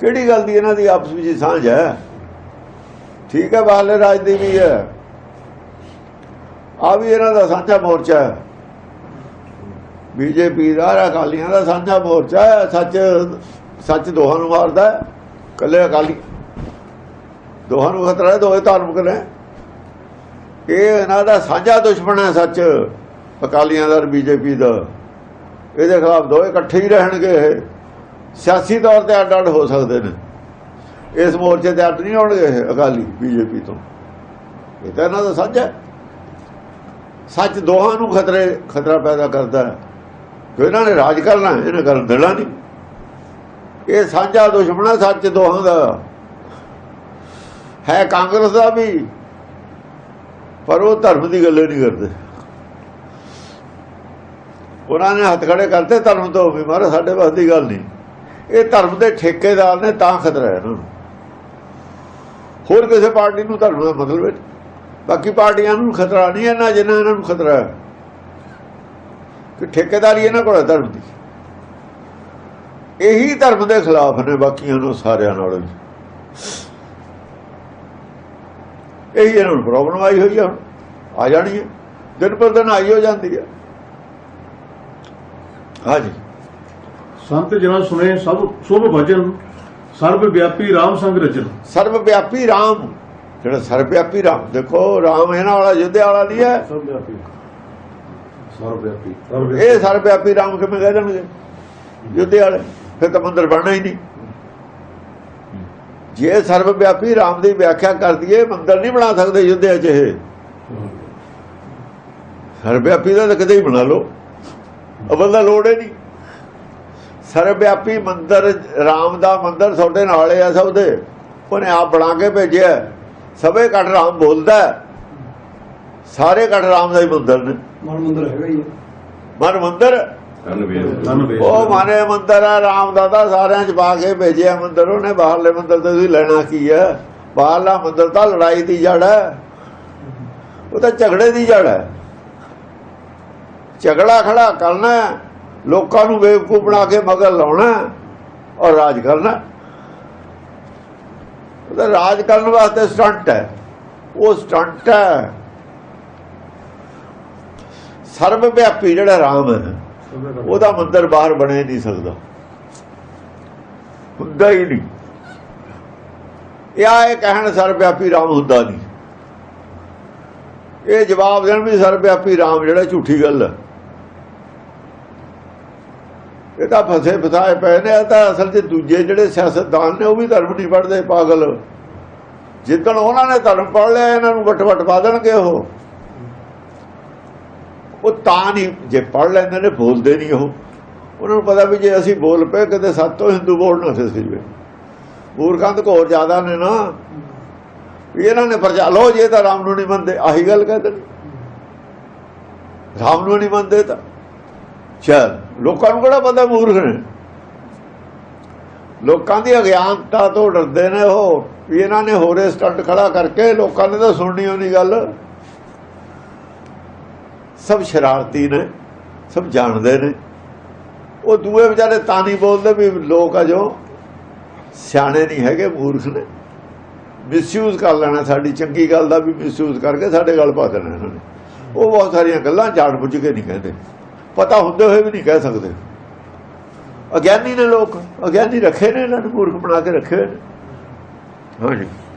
ਕਿਹੜੀ ਗੱਲ ਦੀ ਇਹਨਾਂ ਦੀ ਆਪਸ ਵਿੱਚ ਸਾਂਝ ਹੈ? ਠੀਕ ਹੈ, ਬਾਹਰਲੇ ਰਾਜ ਦੀ ਵੀ ਹੈ। ਆ ਵੀ ਇਹਨਾਂ ਦਾ ਸਾਂਝਾ ਮੋਰਚਾ ਹੈ। ਬੀਜੇਪੀ ਦਾ ਅਕਾਲੀਆਂ ਦਾ ਸਾਂਝਾ ਮੋਰਚਾ ਹੈ। ਸੱਚ ਸੱਚ ਦੋਹਾਂ ਨੂੰ ਮਾਰਦਾ ਹੈ। ਕੱਲੇ ਅਕਾਲੀ। ਦੋਹਾਂ ਨੂੰ ਖਤਰਾ ਹੈ, ਦੋਵੇਂ ਧਾਰਮਿਕ ਨੇ। ਇਹ ਇਹਨਾਂ ਦਾ ਸਾਂਝਾ ਦੁਸ਼ਮਣ ਹੈ, ਸੱਚ। ਅਕਾਲੀਆਂ ਦਾ ਔਰ ਬੀਜੇਪੀ ਦਾ। ਇਹਦੇ ਖਿਲਾਫ ਦੋਵੇਂ ਇਕੱਠੇ ਹੀ ਰਹਿਣਗੇ ਇਹ। ਸਿਆਸੀ ਤੌਰ ਤੇ ਅੱਡ ਅੱਡ ਹੋ ਸਕਦੇ ਨੇ। ਇਸ ਮੋਰਚੇ ਤੇ ਅੱਡ ਨਹੀਂ ਆਉਣਗੇ ਇਹ ਅਕਾਲੀ ਬੀਜੇਪੀ ਤੋਂ। ਇਹ ਤਾਂ ਇਹਨਾਂ ਦਾ ਸਾਂਝਾ ਹੈ। ਸੱਚ ਦੋਹਾਂ ਨੂੰ ਖਤਰੇ ਖਤਰਾ ਪੈਦਾ ਕਰਦਾ ਹੈ। ਕਿ ਇਹਨਾਂ ਨੇ ਰਾਜ ਕਰਨਾ ਹੈ, ਇਹਨੇ ਕਰਨ ਦੇਣਾ ਨਹੀਂ। ਇਹ ਸਾਂਝਾ ਦੁਸ਼ਮਣ ਹੈ ਸੱਚ ਦੋਹਾਂ ਦਾ। ਹੈ ਕਾਂਗਰਸ ਦਾ ਵੀ ਪਰ ਉਹ ਧਰਮ ਦੀ ਗੱਲ ਨਹੀਂ ਕਰਦੇ। ਉਹਨਾਂ ਨੇ ਹੱਥ ਖੜੇ ਕਰਤੇ ਧਰਮ ਤੋਂ ਵੀ ਮਾਰਾ ਸਾਡੇ ਵਾਸਤੇ ਗੱਲ ਨਹੀਂ। ਇਹ ਧਰਮ ਦੇ ਠੇਕੇਦਾਰ ਨੇ ਤਾਂ ਖਤਰਾ ਹੈ ਇਹਨਾਂ ਨੂੰ ਹੋਰ ਕਿਸੇ ਪਾਰਟੀ ਨੂੰ ਧਰਮ ਦਾ ਮਤਲਬ ਹੈ। ਬਾਕੀ ਪਾਰਟੀਆਂ ਨੂੰ ਖਤਰਾ ਨਹੀਂ ਇਹਨਾਂ, ਜਿਨ੍ਹਾਂ ਇਹਨਾਂ ਨੂੰ ਖਤਰਾ ਹੈ। ਕਿ ਠੇਕੇਦਾਰੀ ਇਹਨਾਂ ਕੋਲ ਧਰਮ ਦੀ। ਇਹੀ ਧਰਮ ਦੇ ਖਿਲਾਫ ਨੇ ਬਾਕੀਆਂ ਨੂੰ ਸਾਰਿਆਂ ਨਾਲ। ਵੀ ਇਹੀ ਇਹਨਾਂ ਨੂੰ ਪ੍ਰੋਬਲਮ ਆਈ ਹੋਈ ਆ ਹੁਣ। ਆ ਜਾਣੀ ਹੈ। ਦਿਨ ਪਰ ਦਿਨ ਆਈ ਹੋ ਜਾਂਦੀ ਹੈ। ਹਾਂਜੀ। ਸੰਤ ਜਨਾਂ ਸੁਣੇ ਸਭ ਸੁਭ ਭਜਨ ਸਰਬ ਵਿਆਪੀ ਰਾਮ ਸੰਗ ਰਚਨ। ਸਰਵ ਵਿਆਪੀ RAM ਜਿਹੜਾ ਸਰਵ ਵਿਆਪੀ RAM ਦੇਖੋ RAM ਇਹਨਾਂ ਵਾਲਾ ਯੁੱਧਿਆ ਵਾਲਾ ਨਹੀਂ ਹੈ। ਸਰਬ ਵਿਆਪੀ ਸਰਬ ਵਿਆਪੀ ਇਹ ਸਰਵ ਵਿਆਪੀ RAM ਕਿਵੇਂ ਕਹਿ ਦੇਣਗੇ? ਯੁੱਧੇ ਵਾਲੇ ਫਿਰ ਤਾਂ ਮੰਦਰ ਬਣਨਾ ਹੀ ਨਹੀਂ। ਜੇ ਸਰਵ ਵਿਆਪੀ RAM ਦੀ ਵਿਆਖਿਆ ਕਰ ਦਈਏ ਮੰਦਰ ਨਹੀਂ ਬਣਾ ਸਕਦੇ ਯੁੱਧਿਆ ਚ ਇਹ। ਸਰਵ ਵਿਆਪੀ ਦਾ ਤਾਂ ਕਦੇ ਹੀ ਬਣਾ ਲਓ। ਅਵਲ ਦਾ ਲੋੜ ਹੀ ਨਹੀਂ। ਸਰਵ ਵਿਆਪੀ ਮੰਦਰ RAM ਦਾ ਮੰਦਰ ਤੁਹਾਡੇ ਨਾਲ ਹੈ ਸਭ ਦੇ ਉਹਨੇ ਆਪ ਬਣਾ ਕੇ ਭੇਜਿਆ। ਸਭੇ ਘਟ RAM ਬੋਲਦਾ ਹੈ। ਸਾਰੇ ਘਟ RAM ਦਾ ਹੀ ਮੰਦਰ ਨੇ। ਮਨ ਮੰਦਰ ਹੈਗਾ ਹੀ ਹੈ ਮਨ ਮੰਦਰ? ਉਹ ਮਾਨੇ ਮੰਦਰ ਆ ਰਾਮ ਦਾਦਾ ਸਾਰਿਆਂ ਚ ਪਾ ਕੇ ਭੇਜਿਆ ਮੰਦਰ। ਉਹਨੇ ਬਾਹਰਲੇ ਮੰਦਰ ਤੇ ਤੁਸੀਂ ਲੈਣਾ ਕੀ ਹੈ ਬਾਹਰਲਾ ਮੰਦਰ ਤਾਂ ਲੜਾਈ ਦੀ ਜੜ ਹੈ। ਉਹ ਤਾਂ ਝਗੜੇ ਦੀ ਜੜ ਹੈ। ਝਗੜਾ ਖੜਾ ਕਰਨਾ ਹੈ, ਲੋਕਾਂ ਨੂੰ ਬੇਵਕੂਫ ਬਣਾ ਕੇ ਮਗਰ ਲਾਉਣਾ ਔਰ ਰਾਜ ਕਰਨਾ। ਉਹਦਾ ਰਾਜ ਕਰਨ ਵਾਸਤੇ ਸਟੰਟ ਹੈ। ਉਹ ਸਟੰਟ ਹੈ। ਸਰਬ ਵਿਆਪੀ ਜਿਹੜਾ ਰਾਮ ਹੈ, ਉਹਦਾ ਮੰਦਰ ਬਾਹਰ ਬਣੇ ਨਹੀਂ ਸਕਦਾ। ਹੁੰਦਾ ਹੀ ਨਹੀਂ। ਇਹ ਆਏ ਕਹਿਣ ਸਰਵਿਆਪੀ ਰਾਮ ਹੁੰਦਾ ਨਹੀਂ। ਇਹ ਜਵਾਬ ਦੇਣ ਵੀ ਸਰਵਿਆਪੀ ਰਾਮ ਜਿਹੜਾ ਝੂਠੀ ਗੱਲ ਹੈ। ਇਹ ਤਾਂ ਫਸੇ ਫਸਾਏ ਪਏ ਨੇ, ਇਹ ਤਾਂ ਅਸਲ 'ਚ ਦੂਜੇ ਜਿਹੜੇ ਸਿਆਸਤਦਾਨ ਨੇ, ਉਹ ਵੀ ਧਰਮ ਨਹੀਂ ਪੜਦੇ ਪਾਗਲ। ਜਿੱਦਣ ਉਹਨਾਂ ਨੇ ਧਰਮ ਪੜ ਲਿਆ, ਇਹਨਾਂ ਨੂੰ ਵਟ ਵਟ ਪਾ ਦੇਣਗੇ ਉਹ। ਉਹ ਤਾਂ ਨਹੀਂ, ਜੇ ਪੜ ਲੈਂਦੇ ਨੇ, ਬੋਲਦੇ ਨਹੀਂ ਉਹ। ਉਹਨਾਂ ਨੂੰ ਪਤਾ ਵੀ ਜੇ ਅਸੀਂ ਬੋਲ ਪਏ, ਕਿਤੇ ਸਾਤੋਂ ਹਿੰਦੂ ਬੋਲਣਾ ਸੀ ਫਿਸ ਜਵੇ। ਮੂਰਖਾਂ ਤੋਂ ਹੋਰ ਜ਼ਿਆਦਾ ਨੇ ਨਾ। ਵੀ ਇਹਨਾਂ ਨੇ ਪ੍ਰਚਾਰ ਲੋ ਜੇ ਤਾਂ ਰਾਮ ਨੂੰ ਨਹੀਂ ਮੰਨਦੇ, ਆਹੀ ਗੱਲ ਕਹਿੰਦੇ ਨੇ ਰਾਮ ਨੂੰ ਨਹੀਂ ਮੰਨਦੇ ਤਾਂ। ਚਲ ਲੋਕਾਂ ਨੂੰ ਕਿਹੜਾ ਪਤਾ ਮੂਰਖ ਨੇ? ਲੋਕਾਂ ਦੀ ਅਗਿਆਨਤਾ ਤੋਂ ਡਰਦੇ ਨੇ ਉਹ, ਵੀ ਇਹਨਾਂ ਨੇ ਹੋਰੇ ਸਟੰਟ ਖੜਾ ਕਰਕੇ ਲੋਕਾਂ ਨੇ ਤਾਂ ਸੁਣਨੀ ਹੋਣੀ ਗੱਲ। ਸਭ ਸ਼ਰਾਰਤੀ ਨੇ, ਸਭ ਜਾਣਦੇ ਨੇ। ਉਹ ਦੂਏ ਵਿਚਾਰੇ ਤਾਂ ਨਹੀਂ ਬੋਲਦੇ ਵੀ ਲੋਕ ਆ ਜੋ, ਸਿਆਣੇ ਨਹੀਂ ਹੈਗੇ, ਮੂਰਖ ਨੇ। ਮਿਸਯੂਜ਼ ਕਰ ਲੈਣਾ ਸਾਡੀ, ਚੰਗੀ ਗੱਲ ਦਾ ਵੀ ਮਿਸਯੂਜ਼ ਕਰਕੇ ਸਾਡੇ ਗੱਲ ਪਾ ਦੇਣਾ ਇਹਨਾਂ ਨੇ। ਉਹ ਬਹੁਤ ਸਾਰੀਆਂ ਗੱਲਾਂ ਜਾਣ ਬੁੱਝ ਕੇ ਨਹੀਂ ਕਹਿੰਦੇ। ਪਤਾ ਹੁੰਦੇ ਹੋਏ ਵੀ ਨਹੀਂ ਕਹਿ ਸਕਦੇ। ਅਗਿਆਨੀ ਨੇ ਲੋਕ, ਅਗਿਆਨੀ ਰੱਖੇ ਨੇ ਇਹਨਾਂ ਨੂੰ, ਮੂਰਖ ਬਣਾ ਕੇ ਰੱਖੇ ਹੋਏ ਨੇ। ਹਾਂਜੀ